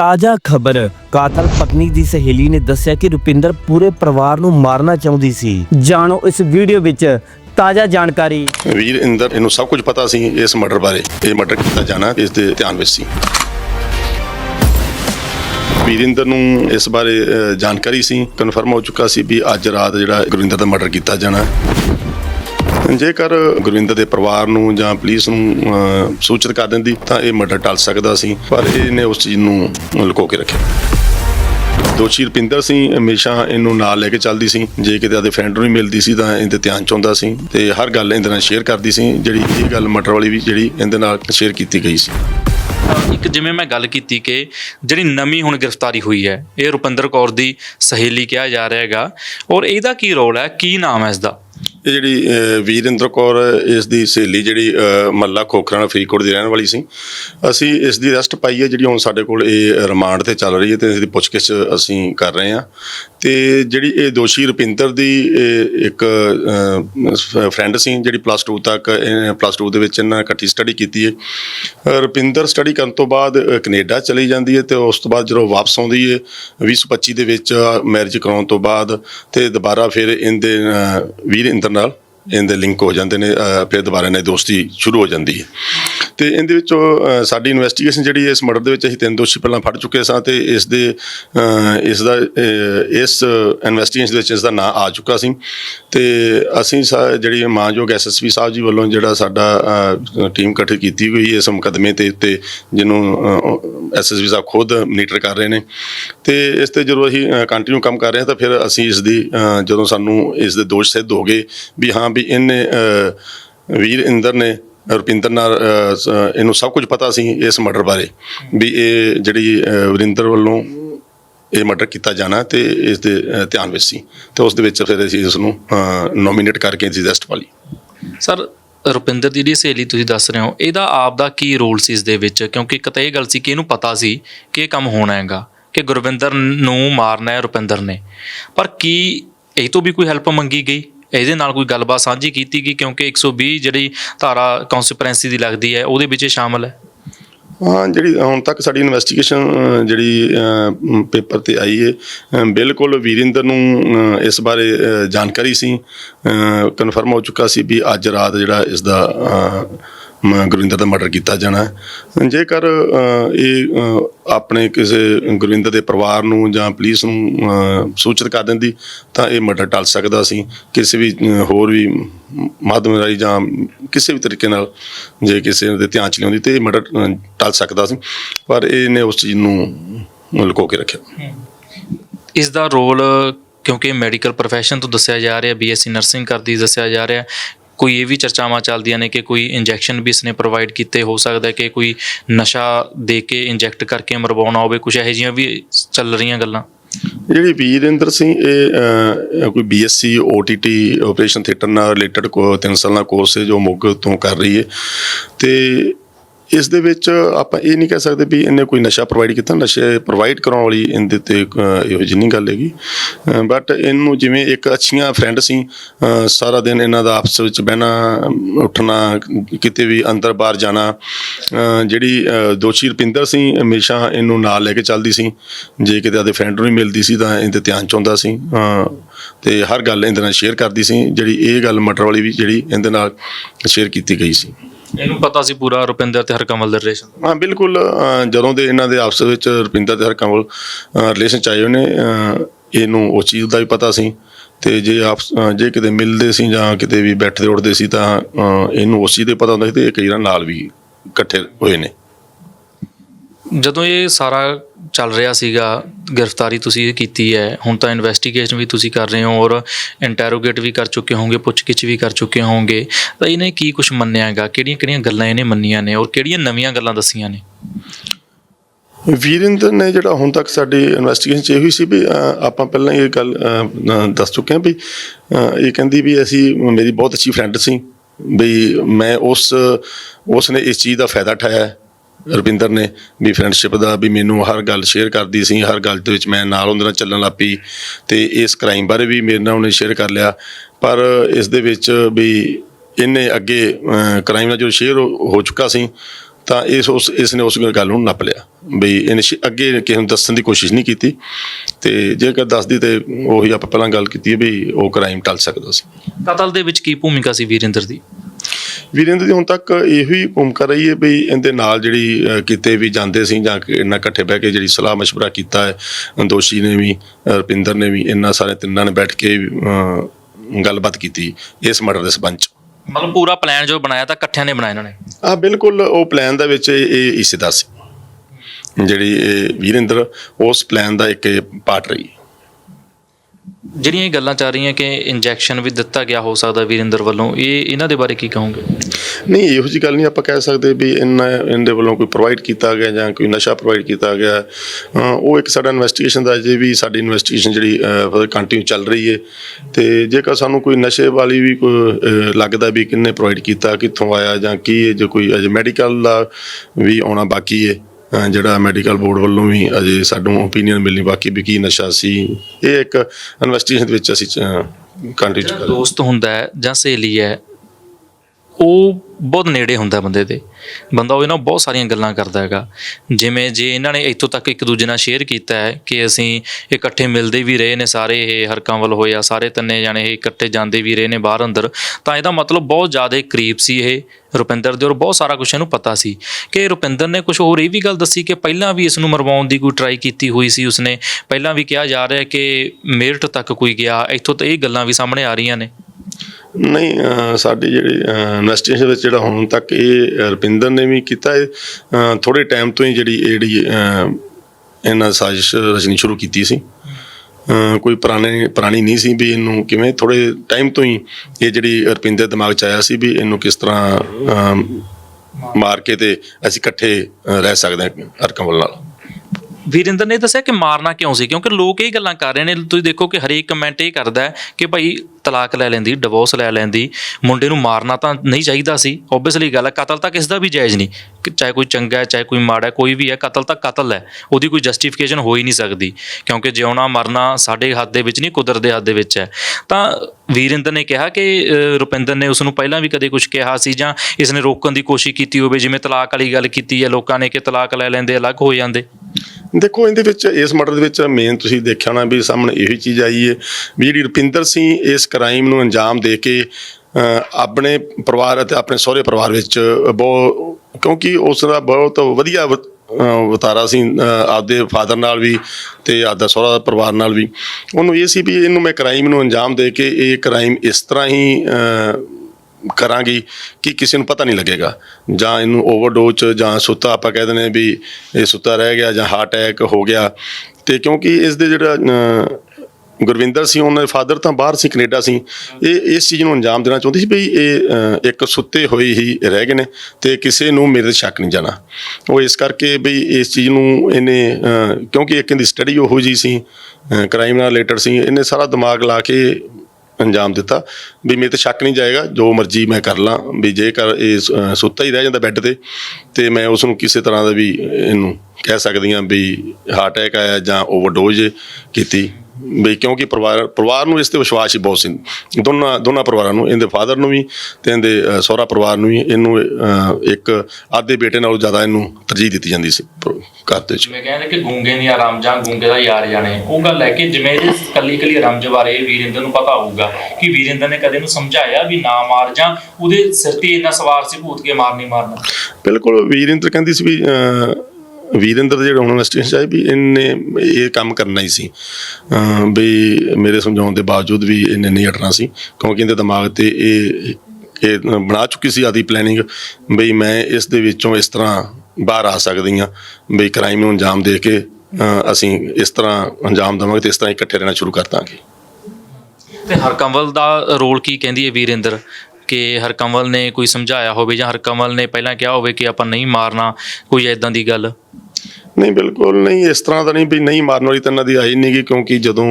ਤਾਜ਼ਾ ਖਬਰ, ਕਾਤਲ ਪਤਨੀ ਦੀ ਸਹੇਲੀ ਨੇ ਦੱਸਿਆ ਕਿ ਰੁਪਿੰਦਰ ਪੂਰੇ ਪਰਿਵਾਰ ਨੂੰ ਮਾਰਨਾ ਚਾਹੁੰਦੀ ਸੀ। ਜਾਣੋ ਇਸ ਵੀਡੀਓ ਵਿੱਚ ਤਾਜ਼ਾ ਜਾਣਕਾਰੀ। ਵੀਰ ਇੰਦਰ, ਇਹਨੂੰ ਸਭ ਕੁਝ ਪਤਾ ਸੀ ਇਸ ਮਰਡਰ ਬਾਰੇ। ਇਹ ਮਰਡਰ ਕੀਤਾ ਜਾਣਾ ਇਸ ਦੇ ਧਿਆਨ ਵਿੱਚ ਸੀ। ਵੀਰਿੰਦਰ ਨੂੰ ਇਸ ਬਾਰੇ ਜਾਣਕਾਰੀ ਸੀ, ਕਨਫਰਮ ਹੋ ਚੁੱਕਾ ਸੀ ਵੀ ਅੱਜ ਰਾਤ ਜਿਹੜਾ ਗੁਰਵਿੰਦਰ ਦਾ ਮਰਡਰ ਕੀਤਾ ਜਾਣਾ। ਜੇਕਰ ਗੁਰਵਿੰਦਰ ਦੇ ਪਰਿਵਾਰ ਨੂੰ ਜਾਂ ਪੁਲਿਸ ਨੂੰ ਸੂਚਿਤ ਕਰ ਦਿੰਦੀ, ਤਾਂ ਇਹ ਮਰਡਰ ਟਲ ਸਕਦਾ ਸੀ, ਪਰ ਇਹਨੇ ਉਸ ਚੀਜ਼ ਨੂੰ ਲੁਕੋ ਕੇ ਰੱਖਿਆ। ਦੋਸ਼ੀ ਰੁਪਿੰਦਰ ਸਿੰਘ ਹਮੇਸ਼ਾ ਇਹਨੂੰ ਨਾਲ ਲੈ ਕੇ ਚੱਲਦੀ ਸੀ। ਜੇ ਕਿਤੇ ਆਦੇ ਫਰੈਂਡ ਨੂੰ ਵੀ ਮਿਲਦੀ ਸੀ, ਤਾਂ ਇਹਦੇ ਧਿਆਨ ਚ ਆਉਂਦਾ ਸੀ ਤੇ ਹਰ ਗੱਲ ਇਹਦੇ ਨਾਲ ਸ਼ੇਅਰ ਕਰਦੀ ਸੀ, ਜਿਹੜੀ ਇਹ ਗੱਲ ਮਟਰ ਵਾਲੀ ਵੀ, ਜਿਹੜੀ ਇਹਦੇ ਨਾਲ ਸ਼ੇਅਰ ਕੀਤੀ ਗਈ ਸੀ। ਇੱਕ ਜਿਵੇਂ ਮੈਂ ਗੱਲ ਕੀਤੀ ਕਿ ਜਿਹੜੀ ਨਵੀਂ ਹੁਣ ਗ੍ਰਿਫਤਾਰੀ ਹੋਈ ਹੈ, ਇਹ ਰੁਪਿੰਦਰ ਕੌਰ ਦੀ ਸਹੇਲੀ ਕਿਹਾ ਜਾ ਰਿਹਾ ਹੈਗਾ, ਔਰ ਇਹਦਾ ਕੀ ਰੋਲ ਹੈ, ਕੀ ਨਾਮ ਹੈ ਇਸਦਾ? ਇਹ ਜਿਹੜੀ ਅਹ, ਵੀਰਿੰਦਰ ਕੌਰ ਇਸ ਦੀ ਸਹੇਲੀ ਜਿਹੜੀ ਅਹ, ਮੱਲਾ ਖੋਖਰਾਂ ਫਰੀਦਕੋਟ ਦੀ ਰਹਿਣ ਵਾਲੀ ਸੀ। ਅਸੀਂ ਇਸ ਦੀ ਰੈਸਟ ਪਾਈ ਹੈ ਜਿਹੜੀ ਹੁਣ ਸਾਡੇ ਕੋਲ ਇਹ ਰਿਮਾਂਡ ਤੇ ਚੱਲ ਰਹੀ ਹੈ ਤੇ ਇਸ ਦੀ ਪੁੱਛਗਿੱਛ ਅਸੀਂ ਕਰ ਰਹੇ ਹਾਂ। ਤੇ ਜਿਹੜੀ ਇਹ ਦੋਸ਼ੀ ਰੁਪਿੰਦਰ ਦੀ ਇਹ ਇੱਕ ਫਰੈਂਡ ਸੀ ਜਿਹੜੀ ਪਲੱਸ 2 ਤੱਕ ਪਲੱਸ 2 ਦੇ ਵਿੱਚ ਇਹਨਾਂ ਇਕੱਠੀ ਸਟੱਡੀ ਕੀਤੀ ਹੈ। ਰੁਪਿੰਦਰ ਸਟੱਡੀ ਕਰਨ ਤੋਂ ਬਾਅਦ ਅਹ, ਕੈਨੇਡਾ ਚਲੀ ਜਾਂਦੀ ਹੈ ਤੇ ਉਸ ਤੋਂ ਬਾਅਦ ਜਦੋਂ ਵਾਪਸ ਆਉਂਦੀ ਹੈ 2025 ਦੇ ਵਿੱਚ ਮੈਰਿਜ ਕਰਾਉਣ ਤੋਂ ਬਾਅਦ ਤੇ ਦੁਬਾਰਾ ਫਿਰ ਇਹਦੇ ਅਹ, ਵੀਰ ਇੰਦਰ ਨਾਲ ਇਹਦੇ ਲਿੰਕ ਹੋ ਜਾਂਦੇ ਨੇ ਫਿਰ ਦੁਬਾਰਾ ਇਹਨਾਂ ਦੀ ਦੋਸਤੀ ਸ਼ੁਰੂ ਹੋ ਜਾਂਦੀ ਹੈ। ਤੇ ਇਹਦੇ ਵਿੱਚੋਂ ਸਾਡੀ ਇਨਵੈਸਟੀਗੇਸ਼ਨ ਜਿਹੜੀ ਇਸ ਮਰਡਰ ਦੇ ਵਿੱਚ ਅਸੀਂ ਤਿੰਨ ਦੋਸ਼ੀ ਪਹਿਲਾਂ ਫੜ ਚੁੱਕੇ ਸਾਂ ਤੇ ਇਸ ਦੇ ਇਸ ਦਾ ਇਸ ਇਨਵੈਸਟੀਗੇਸ਼ਨ ਦੇ ਵਿੱਚ ਇਸ ਦਾ ਨਾਂ ਆ ਚੁੱਕਾ ਸੀ। ਤੇ ਅਸੀਂ ਸਾ- ਜਿਹੜੀ ਮਾਨਯੋਗ ਐਸਐਸਪੀ ਸਾਹਿਬ ਜੀ ਵੱਲੋਂ ਜਿਹੜਾ ਸਾਡਾ ਟੀਮ ਗਠਿਤ ਕੀਤੀ ਹੋਈ ਇਸ ਮੁਕੱਦਮੇ ਤੇ ਉੱਤੇ ਜਿਹਨੂੰ ਐਸਐਸਪੀ ਸਾਹਿਬ ਖੁਦ ਮਨੀਟਰ ਕਰ ਰਹੇ ਨੇ। ਤੇ ਇਸ ਤੇ ਜਦੋਂ ਅਸੀਂ ਕੰਟੀਨਿਊ ਕੰਮ ਕਰ ਰਹੇ ਹਾਂ ਤਾਂ ਫਿਰ ਅਸੀਂ ਇਸ ਦੀ ਜਦੋਂ ਸਾਨੂੰ ਇਸ ਦੇ ਦੋਸ਼ ਸਿੱਧ ਹੋ ਗਏ ਵੀ ਹਾਂ ਵੀ ਇਹਨੇ ਵੀਰ ਇੰਦਰ ਨੇ, ਰੁਪਿੰਦਰ ਨਾਲ ਇਹਨੂੰ ਸਭ ਕੁਝ ਪਤਾ ਸੀ ਇਸ ਮਰਡਰ ਬਾਰੇ ਵੀ ਇਹ ਜਿਹੜੀ ਵਰਿੰਦਰ ਵੱਲੋਂ ਇਹ ਮਰਡਰ ਕੀਤਾ ਜਾਣਾ ਤੇ ਇਸ ਦੇ ਧਿਆਨ ਵਿੱਚ ਸੀ ਤੇ ਉਸ ਦੇ ਵਿੱਚ ਫਿਰ ਅਸੀਂ ਇਸ ਨੂੰ ਨੋਮੀਨੇਟ ਕਰਕੇ ਇਸ ਦੀ ਅਰੈਸਟ ਸਰ, ਰੁਪਿੰਦਰ ਦੀ ਜਿਹੜੀ ਸਹੇਲੀ ਤੁਸੀਂ ਦੱਸ ਰਹੇ ਹੋ, ਇਹਦਾ ਆਪ ਦਾ ਕੀ ਰੋਲ ਸੀ ਇਸ ਦੇ ਵਿੱਚ? ਕਿਉਂਕਿ ਇੱਕ ਤਾਂ ਇਹ ਗੱਲ ਸੀ ਕਿ ਇਹਨੂੰ ਪਤਾ ਸੀ ਕਿ ਇਹ ਕੰਮ ਹੋਣਾ ਹੈਗਾ, ਕਿ ਗੁਰਵਿੰਦਰ ਨੂੰ ਮਾਰਨਾ ਹੈ ਰੁਪਿੰਦਰ ਨੇ। ਪਰ ਕੀ ਇਹ ਤੋਂ ਵੀ ਕੋਈ ਹੈਲਪ ਮੰਗੀ ਗਈ? ਇਹਦੇ ਨਾਲ ਕੋਈ ਗੱਲਬਾਤ ਸਾਂਝੀ ਕੀਤੀ ਗਈ? ਕਿਉਂਕਿ 120 ਜਿਹੜੀ ਧਾਰਾ ਕੌਨਸਪੀਰੈਂਸੀ ਦੀ ਲੱਗਦੀ ਹੈ, ਉਹਦੇ ਵਿੱਚ ਇਹ ਸ਼ਾਮਲ ਹੈ। ਹਾਂ, ਜਿਹੜੀ ਹੁਣ ਤੱਕ ਸਾਡੀ ਇਨਵੈਸਟੀਗੇਸ਼ਨ ਜਿਹੜੀ ਪੇਪਰ ਤੇ ਆਈ ਹੈ ਬਿਲਕੁਲ ਵੀਰਿੰਦਰ ਨੂੰ ਇਸ ਬਾਰੇ ਜਾਣਕਾਰੀ ਸੀ। ਕਨਫਰਮ ਹੋ ਚੁੱਕਾ ਸੀ ਵੀ ਅੱਜ ਰਾਤ ਜਿਹੜਾ ਇਸ ਦਾ ਗੁਰਵਿੰਦਰ ਦਾ ਮਰਡਰ ਕੀਤਾ ਜਾਣਾ। ਜੇਕਰ ਇਹ ਆਪਣੇ ਕਿਸੇ ਗੁਰਵਿੰਦਰ ਦੇ ਪਰਿਵਾਰ ਨੂੰ ਜਾਂ ਪੁਲਿਸ ਨੂੰ ਸੂਚਿਤ ਕਰ ਦਿੰਦੀ, ਤਾਂ ਇਹ ਮਰਡਰ ਟਲ ਸਕਦਾ ਸੀ। ਕਿਸੇ ਵੀ ਹੋਰ ਵੀ ਮਾਧਿਅਮ ਰਾਹੀਂ ਜਾਂ ਕਿਸੇ ਵੀ ਤਰੀਕੇ ਨਾਲ ਜੇ ਕਿਸੇ ਦੇ ਧਿਆਨ ਚ ਲਿਆਉਂਦੀ, ਤੇ ਇਹ ਮਰਡਰ ਟਲ ਸਕਦਾ ਸੀ। ਪਰ ਇਹਨੇ ਉਸ ਚੀਜ਼ ਨੂੰ ਲੁਕੋ ਕੇ ਰੱਖਿਆ। ਇਸ ਦਾ ਰੋਲ ਕਿਉਂਕਿ ਮੈਡੀਕਲ profession ਤੋਂ ਦੱਸਿਆ ਜਾ ਰਿਹਾ ਬੀਐਸਸੀ ਨਰਸਿੰਗ ਕਰਦੀ ਦੱਸਿਆ ਜਾ ਰਿਹਾ ਕੋਈ ਇਹ ਵੀ ਚਰਚਾਵਾਂ ਚੱਲਦੀਆਂ ਨੇ ਕਿ ਕੋਈ ਇੰਜੈਕਸ਼ਨ ਵੀ ਇਸਨੇ ਪ੍ਰੋਵਾਈਡ ਕੀਤੇ ਹੋ ਸਕਦਾ ਹੈ ਕਿ ਕੋਈ ਨਸ਼ਾ ਦੇ ਕੇ ਇੰਜੈਕਟ ਕਰਕੇ ਮਰਵਾਉਣਾ ਹੋਵੇ ਕੁਝ ਇਹੋ ਜਿਹੀਆਂ ਵੀ ਚੱਲ ਰਹੀਆਂ ਗੱਲਾਂ? ਜਿਹੜੀ ਵੀਰਿੰਦਰ ਸਿੰਘ ਇਹ ਅਹ, ਕੋਈ ਬੀਐਸਸੀ ਓਟੀਟੀ ਆਪਰੇਸ਼ਨ ਥੀਏਟਰ ਨਾਲ ਰਿਲੇਟਡ ਕੋ ਤਿੰਨ ਸਾਲਾਂ ਕੋਰਸ ਹੈ ਜੋ ਮੋਗੇ ਤੋਂ ਕਰ ਰਹੀ ਹੈ। ਤੇ ਇਸ ਦੇ ਵਿੱਚ ਆਪਾਂ ਇਹ ਨਹੀਂ ਕਹਿ ਸਕਦੇ ਵੀ ਇਹਨੇ ਕੋਈ ਨਸ਼ਾ ਪ੍ਰੋਵਾਈਡ ਕੀਤਾ। ਨਸ਼ੇ ਪ੍ਰੋਵਾਈਡ ਕਰਾਉਣ ਵਾਲੀ ਇਹਦੇ ਤੇ ਇਹੋ ਜਿਹੀ ਨਹੀਂ ਗੱਲ ਹੈਗੀ। ਬਟ ਇਹਨੂੰ ਜਿਵੇਂ ਇੱਕ ਅੱਛੀਆਂ ਫਰੈਂਡ ਸੀ ਸਾਰਾ ਦਿਨ ਇਹਨਾਂ ਦਾ ਆਪਸ ਵਿੱਚ ਬਹਿਣਾ ਉੱਠਣਾ ਕਿਤੇ ਵੀ ਅੰਦਰ ਬਾਹਰ ਜਾਣਾ ਜਿਹੜੀ ਦੋਸ਼ੀ ਰੁਪਿੰਦਰ ਸਿੰਘ ਹਮੇਸ਼ਾ ਇਹਨੂੰ ਨਾਲ ਲੈ ਕੇ ਚੱਲਦੀ ਸੀ। ਜੇ ਕਿਤੇ ਆਦੇ ਫਰੈਂਡ ਨੂੰ ਵੀ ਮਿਲਦੀ ਸੀ ਤਾਂ ਇਹਦੇ ਧਿਆਨ ਚਾਹੁੰਦਾ ਸੀ। ਅਹ, ਤੇ ਹਰ ਗੱਲ ਇਹਦੇ ਨਾਲ ਸ਼ੇਅਰ ਕਰਦੀ ਸੀ ਜਿਹੜੀ ਇਹ ਗੱਲ ਮਟਰ ਵਾਲੀ ਵੀ ਜਿਹੜੀ ਇਹਦੇ ਨਾਲ ਸ਼ੇਅਰ ਕੀਤੀ ਗਈ ਸੀ। ਇਹਨੂੰ ਪਤਾ ਸੀ ਪੂਰਾ ਰੁਪਿੰਦਰ ਤੇ ਹਰਕਮਲ ਦਾ ਰਿਲੇਸ਼ਨ ਹਾਂ ਬਿਲਕੁਲ ਅਹ, ਜਦੋਂ ਦੇ ਇਹਨਾਂ ਦੇ ਆਪਸ ਵਿੱਚ ਰੁਪਿੰਦਰ ਤੇ ਹਰਕਮਲ ਰਿਲੇਸ਼ਨ ਚ ਆਏ ਨੇ ਇਹਨੂੰ ਉਸ ਚੀਜ਼ ਦਾ ਵੀ ਪਤਾ ਸੀ। ਤੇ ਜੇ ਆਪ ਜੇ ਕਿਤੇ ਮਿਲਦੇ ਸੀ ਜਾਂ ਕਿਤੇ ਵੀ ਬੈਠਦੇ ਉੱਠਦੇ ਸੀ ਤਾਂ ਅਹ, ਇਹਨੂੰ ਉਸ ਚੀਜ਼ ਦੇ ਪਤਾ ਹੁੰਦਾ ਸੀ ਤੇ ਇਹ ਕਈ ਵਾਰ ਨਾਲ ਵੀ ਇਕੱਠੇ ਹੋਏ ਨੇ। ਜਦੋਂ ਇਹ ਸਾਰਾ ਚੱਲ ਰਿਹਾ ਸੀਗਾ, ਗ੍ਰਿਫਤਾਰੀ ਤੁਸੀਂ ਇਹ ਕੀਤੀ ਹੈ, ਹੁਣ ਤਾਂ ਇਨਵੈਸਟੀਗੇਸ਼ਨ ਵੀ ਤੁਸੀਂ ਕਰ ਰਹੇ ਹੋ ਔਰ ਇੰਟਰੋਗੇਟ ਵੀ ਕਰ ਚੁੱਕੇ ਹੋਵੋਗੇ ਪੁੱਛਗਿੱਛ ਵੀ ਕਰ ਚੁੱਕੇ ਹੋਵੋਗੇ ਤਾਂ ਇਹਨੇ ਕੀ ਕੁਝ ਮੰਨਿਆ ਹੈਗਾ? ਕਿਹੜੀਆਂ ਕਿਹੜੀਆਂ ਗੱਲਾਂ ਇਹਨੇ ਮੰਨੀਆਂ ਨੇ ਔਰ ਕਿਹੜੀਆਂ ਨਵੀਆਂ ਗੱਲਾਂ ਦੱਸੀਆਂ ਨੇ? ਵੀਰਿੰਦਰ ਨੇ ਜਿਹੜਾ ਹੁਣ ਤੱਕ ਸਾਡੀ ਇਨਵੈਸਟੀਗੇਸ਼ਨ ਚ ਇਹ ਹੋਈ ਸੀ ਵੀ ਆਪਾਂ ਪਹਿਲਾਂ ਇਹ ਗੱਲ ਦੱਸ ਚੁੱਕੇ ਹਾਂ ਵੀ ਇਹ ਕਹਿੰਦੀ ਵੀ ਅਸੀਂ, ਮੇਰੀ ਬਹੁਤ ਅੱਛੀ ਫਰੈਂਡ ਸੀ, ਵੀ ਮੈਂ ਉਸ ਉਸ ਨੇ ਇਸ ਚੀਜ਼ ਦਾ ਫਾਇਦਾ ਠਾਇਆ ਰਵਿੰਦਰ ਨੇ ਵੀ ਫਰੈਂਡਸ਼ਿਪ ਦਾ ਵੀ ਮੈਨੂੰ ਹਰ ਗੱਲ ਸ਼ੇਅਰ ਕਰਦੀ ਸੀ, ਹਰ ਗੱਲ ਦੇ ਵਿੱਚ ਮੈਂ ਨਾਲ ਉਹਦੇ ਨਾਲ ਚੱਲਣ ਲੱਗ ਪਈ ਤੇ ਇਸ ਕ੍ਰਾਈਮ ਬਾਰੇ ਵੀ ਮੇਰੇ ਨਾਲ ਉਹਨੇ ਸ਼ੇਅਰ ਕਰ ਲਿਆ। ਪਰ ਇਸ ਦੇ ਵਿੱਚ ਵੀ ਇਹਨੇ ਅੱਗੇ ਕ੍ਰਾਈਮ ਨਾਲ ਜੋ ਸ਼ੇਅਰ ਹੋ ਚੁੱਕਾ ਸੀ, ਤਾਂ ਇਸ ਉਸ ਇਸ ਨੇ ਉਸ ਗੱਲ ਨੂੰ ਨੱਪ ਲਿਆ ਵੀ ਇਹਨੇ ਅੱਗੇ ਕਿਸੇ ਨੂੰ ਦੱਸਣ ਦੀ ਕੋਸ਼ਿਸ਼ ਨਹੀਂ ਕੀਤੀ ਤੇ ਜੇਕਰ ਦੱਸਦੀ ਤੇ ਉਹੀ ਆਪਾਂ ਪਹਿਲਾਂ ਗੱਲ ਕੀਤੀ ਵੀ ਉਹ ਕ੍ਰਾਈਮ ਟਲ ਸਕਦਾ ਸੀ। ਕਤਲ ਦੇ ਵਿੱਚ ਕੀ ਭੂਮਿਕਾ ਸੀ ਵੀਰਿੰਦਰ ਦੀ? ਵੀਰੇਂਦਰ ਦੀ ਹੁਣ ਤੱਕ ਇਹੋ ਹੀ ਭੂਮਿਕਾ ਰਹੀ ਹੈ ਵੀ ਇਹਦੇ ਨਾਲ ਜਿਹੜੀ ਅਹ, ਕਿਤੇ ਵੀ ਜਾਂਦੇ ਸੀ ਜਾਂ ਕਿ ਇਹਨਾਂ ਇਕੱਠੇ ਬਹਿ ਕੇ ਜਿਹੜੀ ਸਲਾਹ مشورہ ਕੀਤਾ ਹੈ ਦੋਸ਼ੀ ਨੇ ਵੀ ਅਹ, ਰੁਪਿੰਦਰ ਨੇ ਵੀ ਇਹਨਾਂ ਸਾਰੇ ਤਿੰਨਾਂ ਨੇ ਬੈਠ ਕੇ ਅਹ, ਗੱਲਬਾਤ ਕੀਤੀ ਇਸ ਮਰਡਰ ਦੇ ਸਬੰਧ ਚ ਮਤਲਬ ਪੂਰਾ ਪਲਾਨ ਜੋ ਬਣਾਇਆ ਤਾਂ ਇਕੱਠਿਆਂ ਨੇ ਬਣਾਇਆ ਇਹਨਾਂ ਨੇ ਆ ਬਿਲਕੁਲ ਉਹ ਪਲਾਨ ਦਾ ਵਿੱਚ ਇਹ ਇਹ ਹਿੱਸੇਦਾਰ ਸੀ ਜਿਹੜੀ ਇਹ ਵੀਰੇਂਦਰ ਉਸ ਪਲਾਨ ਦਾ ਇੱਕ ਪਾਰਟ ਰਹੀ ਜਿਹੜੀਆਂ ਇਹ ਗੱਲਾਂ ਚੱਲ ਰਹੀਆਂ ਕਿ ਇੰਜੈਕਸ਼ਨ ਵੀ ਦਿੱਤਾ ਗਿਆ ਹੋ ਸਕਦਾ ਵੀਰਿੰਦਰ ਵੱਲੋਂ, ਇਹ ਇਹਨਾਂ ਦੇ ਬਾਰੇ ਕੀ ਕਹੋਗੇ? ਨਹੀਂ, ਇਹੋ ਜੀ ਗੱਲ ਨਹੀਂ ਆਪਾਂ ਕਹਿ ਸਕਦੇ ਵੀ ਇਹਨਾਂ ਇਹਦੇ ਵੱਲੋਂ ਕੋਈ ਪ੍ਰੋਵਾਈਡ ਕੀਤਾ ਗਿਆ ਜਾਂ ਕੋਈ ਨਸ਼ਾ ਪ੍ਰੋਵਾਈਡ ਕੀਤਾ ਗਿਆ। ਉਹ ਇੱਕ ਸਾਡਾ ਇਨਵੈਸਟੀਗੇਸ਼ਨ ਦਾ ਅਜੇ ਵੀ ਸਾਡੀ ਇਨਵੈਸਟੀਗੇਸ਼ਨ ਜਿਹੜੀ ਕੰਟੀਨਿਊ ਚੱਲ ਰਹੀ ਹੈ ਤੇ ਜੇਕਰ ਸਾਨੂੰ ਕੋਈ ਨਸ਼ੇ ਵਾਲੀ ਵੀ ਕੋਈ ਲੱਗਦਾ ਵੀ ਕਿੰਨੇ ਪ੍ਰੋਵਾਈਡ ਕੀਤਾ, ਕਿੱਥੋਂ ਆਇਆ ਜਾਂ ਕੀ ਹੈ ਜੋ ਕੋਈ ਅਜੇ ਮੈਡੀਕਲ ਦਾ ਵੀ ਆਉਣਾ ਬਾਕੀ ਹੈ ਜਿਹੜਾ ਮੈਡੀਕਲ ਬੋਰਡ ਵੱਲੋਂ ਵੀ ਅਜੇ ਸਾਨੂੰ ਓਪੀਨੀਅਨ ਮਿਲਣੀ ਬਾਕੀ ਵੀ ਕੀ ਨਸ਼ਾ ਸੀ, ਇਹ ਇੱਕ ਇਨਵੈਸਟੀਗੇਸ਼ਨ ਦੇ ਵਿੱਚ ਅਸੀਂ ਕੰਟੀਨਿਊ ਜਿਹੜਾ ਦੋਸਤ ਹੁੰਦਾ ਹੈ ਜਾਂ ਸਹੇਲੀ ਹੈ ਉਹ ਬਹੁਤ ਨੇੜੇ ਹੁੰਦਾ ਬੰਦੇ ਦੇ। ਬੰਦਾ ਉਹ ਨਾਲ ਬਹੁਤ ਸਾਰੀਆਂ ਗੱਲਾਂ ਕਰਦਾ ਹੈਗਾ। ਜਿਵੇਂ ਜੇ ਇਹਨਾਂ ਨੇ ਇੱਥੋਂ ਤੱਕ ਇੱਕ ਦੂਜੇ ਨਾਲ ਸ਼ੇਅਰ ਕੀਤਾ ਹੈ ਕਿ ਅਸੀਂ ਇਕੱਠੇ ਮਿਲਦੇ ਵੀ ਰਹੇ ਨੇ ਸਾਰੇ, ਇਹ ਹਰਕਾਂ ਵੱਲ ਹੋਇਆ ਸਾਰੇ ਤਿੰਨੇ ਜਾਣੇ ਇਹ ਇਕੱਠੇ ਜਾਂਦੇ ਵੀ ਰਹੇ ਨੇ ਬਾਹਰ ਅੰਦਰ, ਤਾਂ ਇਹਦਾ ਮਤਲਬ ਬਹੁਤ ਜ਼ਿਆਦਾ ਕਰੀਬ ਸੀ ਇਹ ਰੁਪਿੰਦਰ ਦੇ ਔਰ ਬਹੁਤ ਸਾਰਾ ਕੁਝ ਇਹਨੂੰ ਪਤਾ ਸੀ। ਕਿ ਰੁਪਿੰਦਰ ਨੇ ਕੁਝ ਹੋਰ ਇਹ ਵੀ ਗੱਲ ਦੱਸੀ ਕਿ ਪਹਿਲਾਂ ਵੀ ਇਸ ਨੂੰ ਮਰਵਾਉਣ ਦੀ ਕੋਈ ਟਰਾਈ ਕੀਤੀ ਹੋਈ ਸੀ ਉਸਨੇ। ਪਹਿਲਾਂ ਵੀ ਕਿਹਾ ਜਾ ਰਿਹਾ ਕਿ ਮੇਰਟ ਤੱਕ ਕੋਈ ਗਿਆ, ਇੱਥੋਂ ਤਾਂ ਇਹ ਗੱਲਾਂ ਵੀ ਸਾਹਮਣੇ ਆ ਰਹੀਆਂ ਨੇ। ਨਹੀਂ ਅਹ ਸਾਡੀ ਜਿਹੜੀ ਇਨਵੈਸਟੀਗੇਸ਼ਨ ਵਿੱਚ ਜਿਹੜਾ ਹੁਣ ਤੱਕ ਇਹ ਰੁਪਿੰਦਰ ਨੇ ਵੀ ਕੀਤਾ ਹੈ ਥੋੜੇ ਟਾਈਮ ਤੋਂ ਹੀ ਜਿਹੜੀ ਇਹ ਜਿਹੜੀ ਅਹ, ਇਹਨਾਂ ਸਾਜ਼ਿਸ਼ ਰਚਨੀ ਸ਼ੁਰੂ ਕੀਤੀ ਸੀ। ਅਹ, ਕੋਈ ਪੁਰਾਣੇ ਪੁਰਾਣੀ ਨਹੀਂ ਸੀ ਵੀ ਇਹਨੂੰ ਕਿਵੇਂ ਥੋੜੇ ਟਾਈਮ ਤੋਂ ਹੀ ਇਹ ਜਿਹੜੀ ਰੁਪਿੰਦਰ ਦਿਮਾਗ 'ਚ ਆਇਆ ਸੀ ਵੀ ਇਹਨੂੰ ਕਿਸ ਤਰ੍ਹਾਂ ਅਹ, ਮਾਰ ਕੇ ਤੇ ਅਸੀਂ ਇਕੱਠੇ ਅਹ, ਰਹਿ ਸਕਦੇ ਹਾਂ ਹਰ ਕਮਲ ਨਾਲ। ਵੀਰਿੰਦਰ ਨੇ ਦੱਸਿਆ ਕਿ ਮਾਰਨਾ ਕਿਉਂ ਸੀ? ਕਿਉਂਕਿ ਲੋਕ ਇਹ ਗੱਲਾਂ ਕਰ ਰਹੇ ਨੇ, ਤੁਸੀਂ ਦੇਖੋ ਕਿ ਹਰੇਕ ਕਮੈਂਟ ਇਹ ਕਰਦਾ ਹੈ ਕਿ ਭਾਈ ਤਲਾਕ ਲੈ ਲੈਂਦੀ ਡਿਵੋਰਸ ਲੈ ਲੈਂਦੀ, ਮੁੰਡੇ ਨੂੰ ਮਾਰਨਾ ਤਾਂ ਨਹੀਂ ਚਾਹੀਦਾ ਸੀ। ਓਬਵੀਅਸਲੀ ਗੱਲ ਹੈ, ਕਤਲ ਤਾਂ ਕਿਸ ਦਾ ਵੀ ਜਾਇਜ਼ ਨਹੀਂ। ਚਾਹੇ ਕੋਈ ਚੰਗਾ ਹੈ, ਚਾਹੇ ਕੋਈ ਮਾੜਾ ਹੈ, ਕੋਈ ਵੀ ਹੈ, ਕਤਲ ਤਾਂ ਕਤਲ ਹੈ। ਉਹਦੀ ਕੋਈ ਜਸਟੀਫਿਕੇਸ਼ਨ ਹੋ ਹੀ ਨਹੀਂ ਸਕਦੀ। ਕਿਉਂਕਿ ਜਿਉਣਾ ਮਰਨਾ ਸਾਡੇ ਹੱਥ ਦੇ ਵਿੱਚ ਨਹੀਂ, ਕੁਦਰਤ ਦੇ ਹੱਥ ਦੇ ਵਿੱਚ ਹੈ। ਤਾਂ ਵੀਰਿੰਦਰ ਨੇ ਕਿਹਾ ਕਿ ਰੁਪਿੰਦਰ ਨੇ ਉਸ ਨੂੰ ਪਹਿਲਾਂ ਵੀ ਕਦੇ ਕੁਝ ਕਿਹਾ ਸੀ ਜਾਂ ਇਸ ਨੇ ਰੋਕਣ ਦੀ ਕੋਸ਼ਿਸ਼ ਕੀਤੀ ਹੋਵੇ, ਜਿਵੇਂ ਤਲਾਕ ਵਾਲੀ ਗੱਲ ਕੀਤੀ ਹੈ, ਲੋਕਾਂ ਨੇ ਕਿ ਤਲਾਕ ਲੈ ਲੈਂਦੇ, ਅਲੱਗ ਹੋ ਜਾਂਦੇ। ਦੇਖੋ, ਇਹਦੇ ਵਿੱਚ, ਇਸ ਮਰਡਰ ਦੇ ਵਿੱਚ ਮੇਨ ਤੁਸੀਂ ਦੇਖਿਆ ਹੋਣਾ ਵੀ ਸਾਹਮਣੇ ਇਹੀ ਚੀਜ਼ ਆਈ ਹੈ ਵੀ ਜਿਹੜੀ ਰੁਪਿੰਦਰ ਸਿੰਘ ਇਸ ਕ੍ਰਾਈਮ ਨੂੰ ਅੰਜਾਮ ਦੇ ਕੇ ਆਪਣੇ ਪਰਿਵਾਰ ਅਤੇ ਆਪਣੇ ਸਹੁਰੇ ਪਰਿਵਾਰ ਵਿੱਚ ਬਹੁਤ ਕਿਉਂਕਿ ਉਸ ਦਾ ਬਹੁਤ ਵਧੀਆ ਵ- ਵਤਾਰਾ ਸੀ ਆਪਦੇ ਫਾਦਰ ਨਾਲ ਵੀ ਤੇ ਆਪਦਾ ਸਹੁਰਾ ਪਰਿਵਾਰ ਨਾਲ ਵੀ। ਉਹਨੂੰ ਇਹ ਸੀ ਵੀ ਇਹਨੂੰ ਮੈਂ ਕ੍ਰਾਈਮ ਨੂੰ ਅੰਜਾਮ ਦੇ ਕੇ ਇਹ ਕ੍ਰਾਈਮ ਇਸ ਤਰ੍ਹਾਂ ਹੀ ਕਰਾਂਗੀ ਕਿ ਕਿਸੇ ਨੂੰ ਪਤਾ ਨਹੀਂ ਲੱਗੇਗਾ। ਜਾਂ ਇਹਨੂੰ ਓਵਰਡੋਜ਼ 'ਚ ਜਾਂ ਸੁੱਤਾ ਆਪਾਂ ਕਹਿ ਦਿੰਦੇ ਵੀ ਇਹ ਸੁੱਤਾ ਰਹਿ ਗਿਆ ਜਾਂ ਹਾਰਟ ਅਟੈਕ ਹੋ ਗਿਆ। ਤੇ ਕਿਉਂਕਿ ਇਸ ਦੇ ਜਿਹੜਾ ਗੁਰਵਿੰਦਰ ਸਿੰਘ ਉਹਨਾਂ ਦੇ ਫਾਦਰ ਤਾਂ ਬਾਹਰ ਸੀ, ਕੈਨੇਡਾ ਸੀ। ਇਹ ਇਸ ਚੀਜ਼ ਨੂੰ ਅੰਜਾਮ ਦੇਣਾ ਚਾਹੁੰਦੀ ਸੀ ਵੀ ਇਹ ਇੱਕ ਸੁੱਤੇ ਹੋਏ ਹੀ ਰਹਿ ਗਏ ਨੇ ਤੇ ਕਿਸੇ ਨੂੰ ਮੇਰੇ ਤੇ ਸ਼ੱਕ ਨਹੀਂ ਜਾਣਾ। ਉਹ ਇਸ ਕਰਕੇ ਵੀ ਇਸ ਚੀਜ਼ ਨੂੰ ਇਹਨੇ ਕਿਉਂਕਿ ਇੱਕ ਇਹਦੀ ਸਟੱਡੀ ਉਹੋ ਜੀ ਸੀ ਕ੍ਰਾਈਮ ਨਾਲ ਰਿਲੇਟਡ ਸੀ। ਇਹਨੇ ਸਾਰਾ ਦਿਮਾਗ ਲਾ ਕੇ ਅੰਜਾਮ ਦਿੱਤਾ ਵੀ ਮੇਰੇ ਤੇ ਸ਼ੱਕ ਨਹੀਂ ਜਾਏਗਾ, ਜੋ ਮਰਜ਼ੀ ਮੈਂ ਕਰ ਲਾਂ, ਵੀ ਜੇਕਰ ਇਹ ਸੁੱਤਾ ਹੀ ਰਹਿ ਜਾਂਦਾ ਬੈੱਡ ਤੇ ਤੇ ਮੈਂ ਉਸ ਨੂੰ ਕਿਸੇ ਤਰ੍ਹਾਂ ਦਾ ਵੀ ਇਹਨੂੰ ਕਹਿ ਸਕਦੀ ਹਾਂ ਵੀ ਹਾਰਟ ਅਟੈਕ ਆਇਆ ਜਾਂ ਓਵਰਡੋਜ਼ ਕੀਤੀ। ਵੀ ਕਿਉਂਕਿ ਪਰਿਵਾਰ ਪਰਿਵਾਰ ਨੂੰ ਇਸ ਤੇ ਵਿਸ਼ਵਾਸ ਹੀ ਬਹੁਤ ਸੀ। ਦੋਨਾਂ ਦੋਨਾਂ ਪਰਿਵਾਰਾਂ ਨੂੰ ਇਹਦੇ ਫਾਦਰ ਨੂੰ ਵੀ ਤੇ ਇਹਦੇ ਸਹੁਰਾ ਪਰਿਵਾਰ ਨੂੰ ਵੀ ਇਹਨੂੰ ਇੱਕ ਆਦੇ ਬੇਟੇ ਨਾਲੋਂ ਜ਼ਿਆਦਾ ਇਹਨੂੰ ਤਰਜੀਹ ਦਿੱਤੀ ਜਾਂਦੀ ਸੀ ਘਰ ਦੇ ਵਿੱਚ। ਜਿਵੇਂ ਕਹਿੰਦੇ ਕਿ ਗੂੰਗੇ ਦੀ ਆਰਾਮ ਜਾਂ ਗੂੰਗੇ ਦਾ ਯਾਰ ਜਾਣੇ। ਉਹ ਗੱਲ ਹੈ ਕਿ ਜਿਵੇਂ ਇਹਦੇ ਕੱਲੀ ਕੱਲੀ ਰਮਜ ਬਾਰੇ ਵੀਰਿੰਦਰ ਨੂੰ ਪਤਾ ਹੋਊਗਾ ਕਿ ਵੀਰਿੰਦਰ ਨੇ ਕਦੇ ਨੂੰ ਸਮਝਾਇਆ ਵੀ ਨਾ ਮਾਰ ਜਾਂ ਉਹਦੇ ਸਿਰ ਤੇ ਇੰਨਾ ਸਵਾਰ ਸੀ ਭੂਤ ਕੇ ਮਾਰ ਨਹੀਂ ਮਾਰਨਾ ਬਿਲਕੁਲ ਵੀਰਿੰਦਰ ਕਹਿੰਦੀ ਸੀ ਵੀ ਵੀਰਿੰਦਰ ਦੇ ਜਿਹੜਾ ਹੁਣ ਇਨਵੈਸਟੀਗੇਸ਼ਨ ਚਾਹੀ ਵੀ ਇਹਨੇ ਇਹ ਕੰਮ ਕਰਨਾ ਹੀ ਸੀ। ਅਹ, ਵੀ ਮੇਰੇ ਸਮਝਾਉਣ ਦੇ ਬਾਵਜੂਦ ਵੀ ਇਹਨੇ ਨਹੀਂ ਹਟਣਾ ਸੀ। ਕਿਉਂਕਿ ਇਹਦੇ ਦਿਮਾਗ ਤੇ ਇਹ ਇਹ ਬਣਾ ਚੁੱਕੀ ਸੀ ਆਦੀ ਪਲੈਨਿੰਗ ਬਈ ਮੈਂ ਇਸ ਦੇ ਵਿੱਚੋਂ ਇਸ ਤਰ੍ਹਾਂ ਬਾਹਰ ਆ ਸਕਦੀ ਹਾਂ। ਬਈ ਕ੍ਰਾਈਮ ਨੂੰ ਅੰਜਾਮ ਦੇ ਕੇ ਅਸੀਂ ਇਸ ਤਰ੍ਹਾਂ ਅੰਜਾਮ ਦੇਵਾਂਗੇ ਤੇ ਇਸ ਤਰ੍ਹਾਂ ਇਕੱਠੇ ਰਹਿਣਾ ਸ਼ੁਰੂ ਕਰ ਦਾਂਗੇ। ਤੇ ਹਰਕੰਵਲ ਦਾ ਰੋਲ ਕੀ ਕਹਿੰਦੀ ਹੈ ਵੀਰਿੰਦਰ? ਕਿ ਹਰਕੰਵਲ ਨੇ ਕੋਈ ਸਮਝਾਇਆ ਹੋਵੇ ਜਾਂ ਹਰਕੰਵਲ ਨੇ ਪਹਿਲਾਂ ਕਿਹਾ ਹੋਵੇ ਕਿ ਆਪਾਂ ਨਹੀਂ ਮਾਰਨਾ ਕੋਈ ਐਦਾਂ ਦੀ ਗੱਲ? ਨਹੀਂ ਬਿਲਕੁਲ ਨਹੀਂ ਇਸ ਤਰ੍ਹਾਂ ਦਾ ਨਹੀਂ ਵੀ ਨਹੀਂ ਮਾਰਨ ਵਾਲੀ ਤਾਂ ਇਹਨਾਂ ਦੀ ਆਈ ਨਹੀਂਗੀ ਕਿਉਂਕਿ ਜਦੋਂ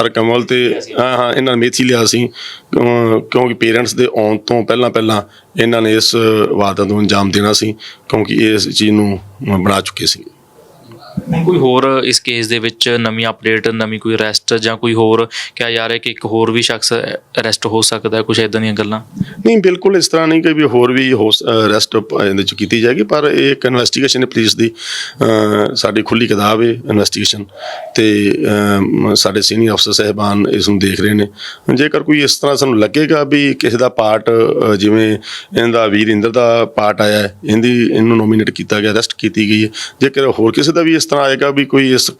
ਹਰ ਕਮਲ ਤੇ ਹਾਂ ਹਾਂ ਇਹਨਾਂ ਨੇ ਮੇਥੀ ਲਿਆ ਸੀ ਕਿਉਂ- ਕਿਉਂਕਿ ਪੇਰੈਂਟਸ ਦੇ ਆਉਣ ਤੋਂ ਪਹਿਲਾਂ ਪਹਿਲਾਂ ਇਹਨਾਂ ਨੇ ਇਸ ਵਾਰਦਾਤ ਨੂੰ ਅੰਜਾਮ ਦੇਣਾ ਸੀ ਕਿਉਂਕਿ ਇਸ ਚੀਜ਼ ਨੂੰ ਬਣਾ ਚੁੱਕੇ ਸੀ। ਹੁਣ ਕੋਈ ਹੋਰ ਇਸ ਕੇਸ ਦੇ ਵਿੱਚ ਨਵੀਂ ਅਪਡੇਟ ਨਵੀਂ ਕੋਈ ਅਰੈਸਟ ਜਾਂ ਕੋਈ ਹੋਰ ਕਿਹਾ ਜਾ ਰਿਹਾ ਕਿ ਇੱਕ ਹੋਰ ਵੀ ਸ਼ਖਸ ਅਰੈਸਟ ਹੋ ਸਕਦਾ ਹੈ ਕੁਝ ਇਦਾਂ ਦੀਆਂ ਗੱਲਾਂ? ਨਹੀਂ ਬਿਲਕੁਲ ਇਸ ਤਰ੍ਹਾਂ ਨਹੀਂ ਕਿ ਵੀ ਹੋਰ ਵੀ ਅਰੈਸਟ ਇਹਦੇ ਵਿੱਚ ਕੀਤੀ ਜਾਏਗੀ ਪਰ ਇਹ ਇੱਕ ਇਨਵੈਸਟੀਗੇਸ਼ਨ ਹੈ ਪੁਲਿਸ ਦੀ। ਸਾਡੀ ਖੁੱਲੀ ਕਿਤਾਬ ਹੈ ਇਨਵੈਸਟੀਗੇਸ਼ਨ ਤੇ ਸਾਡੇ ਸੀਨੀਅਰ ਅਫਸਰ ਸਹਿਬਾਨ ਇਸ ਨੂੰ ਦੇਖ ਰਹੇ ਨੇ। ਜੇਕਰ ਕੋਈ ਇਸ ਤਰ੍ਹਾਂ ਸਾਨੂੰ ਲੱਗੇਗਾ ਵੀ ਕਿਸੇ ਦਾ ਪਾਰਟ ਜਿਵੇਂ ਇਹਦਾ ਵੀਰਿੰਦਰ ਦਾ ਪਾਰਟ ਆਇਆ ਇਹਦੀ ਇਹਨੂੰ ਨੋਮੀਨੇਟ ਕੀਤਾ ਗਿਆ ਅਰੈਸਟ ਕੀਤੀ ਗਈ ਹੈ ਜੇਕਰ ਹੋਰ ਕਿਸੇ ਦਾ ਵੀ ਇਸ ਤਰ੍ਹਾਂ ਆਏਗਾ ਵੀ ਕੋਈ ਇਸ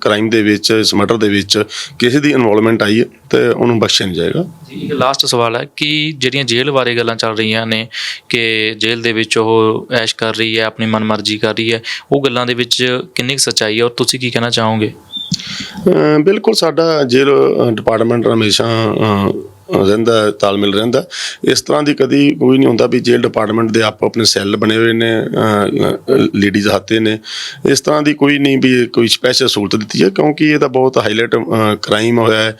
ਕ੍ਰਾਈਮ ਦੇ ਵਿੱਚ ਇਸ ਮਰਡਰ ਦੇ ਵਿੱਚ ਕਿਸੇ ਦੀ ਇਨਵੋਲਵਮੈਂਟ ਆਈ ਹੈ ਤੇ ਉਹਨੂੰ ਬਖਸ਼ਿਆ ਨਹੀਂ ਜਾਏਗਾ। ਜੀ ਇੱਕ ਲਾਸਟ ਸਵਾਲ ਹੈ ਕਿ ਜਿਹੜੀਆਂ ਜੇਲ੍ਹ ਬਾਰੇ ਗੱਲਾਂ ਚੱਲ ਰਹੀਆਂ ਨੇ ਕਿ ਜੇਲ੍ਹ ਦੇ ਵਿੱਚ ਉਹ ਐਸ਼ ਕਰ ਰਹੀ ਹੈ ਆਪਣੀ ਮਨਮਰਜ਼ੀ ਕਰ ਰਹੀ ਹੈ ਉਹ ਗੱਲਾਂ ਦੇ ਵਿੱਚ ਕਿੰਨੀ ਸੱਚਾਈ ਹੈ ਔਰ ਤੁਸੀਂ ਕੀ ਕਹਿਣਾ ਚਾਹੋਗੇ? ਬਿਲਕੁਲ ਸਾਡਾ ਜੇਲ੍ਹ ਡਿਪਾਰਟਮੈਂਟ ਹਮੇਸ਼ਾ ਰਹਿੰਦਾ, ਤਾਲਮੇਲ ਰਹਿੰਦਾ। ਇਸ ਤਰ੍ਹਾਂ ਦੀ ਕਦੀ ਕੋਈ ਨਹੀਂ ਹੁੰਦਾ ਵੀ ਜੇਲ੍ਹ ਡਿਪਾਰਟਮੈਂਟ ਦੇ ਆਪੋ ਆਪਣੇ ਸੈੱਲ ਬਣੇ ਹੋਏ ਨੇ ਲੇਡੀਜ਼ ਹੱਥੇ ਨੇ। ਇਸ ਤਰ੍ਹਾਂ ਦੀ ਕੋਈ ਨਹੀਂ ਵੀ ਕੋਈ ਸਪੈਸ਼ਲ ਸਹੂਲਤ ਦਿੱਤੀ ਹੈ, ਕਿਉਂਕਿ ਇਹ ਤਾਂ ਬਹੁਤ ਹਾਈਲਾਈਟ ਕ੍ਰਾਈਮ ਹੋਇਆ ਹੈ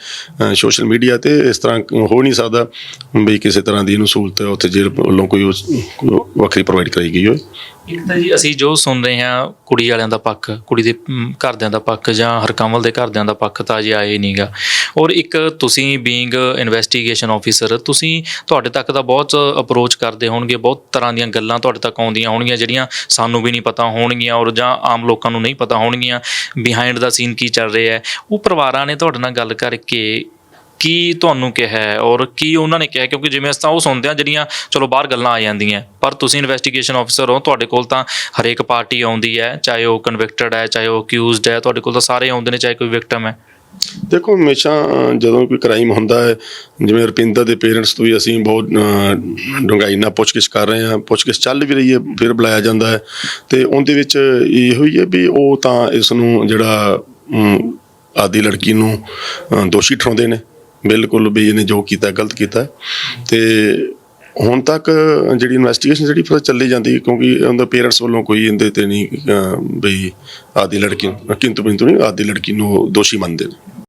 ਸੋਸ਼ਲ ਮੀਡੀਆ ਤੇ। ਇਸ ਤਰ੍ਹਾਂ ਹੋ ਨਹੀਂ ਸਕਦਾ ਵੀ ਕਿਸੇ ਤਰ੍ਹਾਂ ਦੀ ਇਹਨੂੰ ਸਹੂਲਤ ਉੱਥੇ ਜੇਲ੍ਹ ਵੱਲੋਂ ਕੋਈ ਉਸ- ਕੋਈ ਵੱਖਰੀ ਪ੍ਰੋਵਾਈਡ ਕਰਾਈ ਗਈ ਹੋਵੇ। ਇੱਕ ਤਾਂ ਜੀ ਅਸੀਂ ਜੋ ਸੁਣ ਰਹੇ ਹਾਂ ਕੁੜੀ ਵਾਲਿਆਂ ਦਾ ਪੱਖ ਕੁੜੀ ਦੇ ਮ, ਘਰਦਿਆਂ ਦਾ ਪੱਖ ਜਾਂ ਹਰਕਮਲ ਦੇ ਘਰਦਿਆਂ ਦਾ ਪੱਖ ਤਾਂ ਅਜੇ ਆਏ ਨਹੀਂਗਾ ਔਰ ਇੱਕ ਤੁਸੀਂ ਬੀਇੰਗ ਇਨਵੈਸਟੀਗੇਸ਼ਨ ਆਫੀਸਰ ਤੁਸੀਂ ਤੁਹਾਡੇ ਤੱਕ ਤਾਂ ਬਹੁਤ ਅਪਰੋਚ ਕਰਦੇ ਹੋਣਗੇ ਬਹੁਤ ਤਰ੍ਹਾਂ ਦੀਆਂ ਗੱਲਾਂ ਤੁਹਾਡੇ ਤੱਕ ਆਉਂਦੀਆਂ ਹੋਣਗੀਆਂ ਜਿਹੜੀਆਂ ਸਾਨੂੰ ਵੀ ਨਹੀਂ ਪਤਾ ਹੋਣਗੀਆਂ ਔਰ ਜਾਂ ਆਮ ਲੋਕਾਂ ਨੂੰ ਨਹੀਂ ਪਤਾ ਹੋਣਗੀਆਂ। ਬਿਹਾਈਂਡ ਦਾ ਸੀਨ ਕੀ ਚੱਲ ਰਿਹਾ ਹੈ? ਉਹ ਪਰਿਵਾਰਾਂ ਨੇ ਤੁਹਾਡੇ ਨਾਲ ਗੱਲ ਕਰਕੇ ਕੀ ਤੁਹਾਨੂੰ ਕਿਹਾ ਹੈ ਔਰ ਕੀ ਉਹਨਾਂ ਨੇ ਕਿਹਾ ਹੈ? ਕਿਉਂਕਿ ਜਿਵੇਂ ਅਸੀਂ ਤਾਂ ਉਹ ਸੁਣਦੇ ਆ ਜਿਹੜੀਆਂ ਚਲੋ ਬਾਹਰ ਗੱਲਾਂ ਆ ਜਾਂਦੀਆਂ। ਪਰ ਤੁਸੀਂ ਇਨਵੈਸਟੀਗੇਸ਼ਨ ਆਫੀਸਰ ਹੋ ਤੁਹਾਡੇ ਕੋਲ ਤਾਂ ਹਰੇਕ ਪਾਰਟੀ ਆਉਂਦੀ ਹੈ ਚਾਹੇ ਉਹ ਕਨਵਿਕਟਡ ਹੈ ਚਾਹੇ ਉਹ ਅਕਿਊਜ਼ਡ ਹੈ ਤੁਹਾਡੇ ਕੋਲ ਤਾਂ ਸਾਰੇ ਆਉਂਦੇ ਨੇ ਚਾਹੇ ਕੋਈ ਵਿਕਟਮ ਹੈ। ਦੇਖੋ ਹਮੇਸ਼ਾ ਅ, ਜਦੋਂ ਕੋਈ ਕ੍ਰਾਈਮ ਹੁੰਦਾ ਹੈ ਜਿਵੇਂ ਰੁਪਿੰਦਰ ਦੇ ਪੇਰੈਂਟਸ ਤੋਂ ਵੀ ਅਸੀਂ ਬਹੁਤ ਅ, ਡੂੰਘਾਈ ਨਾਲ ਪੁੱਛਗਿੱਛ ਕਰ ਰਹੇ ਹਾਂ ਪੁੱਛਗਿੱਛ ਚੱਲ ਵੀ ਰਹੀ ਹੈ ਫਿਰ ਬੁਲਾਇਆ ਜਾਂਦਾ ਹੈ। ਤੇ ਉਹਦੇ ਵਿੱਚ ਇਹੋ ਹੀ ਹੈ ਵੀ ਉਹ ਤਾਂ ਇਸ ਨੂੰ ਜਿਹੜਾ ਅਮ, ਆਦੀ ਲੜਕੀ ਨੂੰ ਅ, ਦੋਸ਼ੀ ਠਹਿਰਾਉਂਦੇ ਨੇ। ਬਿਲਕੁਲ ਵੀ ਇਹਨੇ ਜੋ ਕੀਤਾ, ਗਲਤ ਕੀਤਾ ਹੈ। ਤੇ ਹੁਣ ਤੱਕ ਜਿਹੜੀ ਇਨਵੈਸਟੀਗੇਸ਼ਨ ਜਿਹੜੀ ਫਿਰ ਚੱਲੀ ਜਾਂਦੀ ਹੈ, ਕਿਉਂਕਿ ਉਹਦੇ ਪੇਰੈਂਟਸ ਵੱਲੋਂ ਕੋਈ ਇਹਦੇ ਤੇ ਨਹੀਂ ਬਈ ਆਦੀ ਲੜਕੀ ਨੂੰ ਕਿੰਤੂ ਬਿੰਤੂ ਨਹੀਂ, ਆਦੀ ਲੜਕੀ ਨੂੰ ਦੋਸ਼ੀ ਮੰਨਦੇ ਨੇ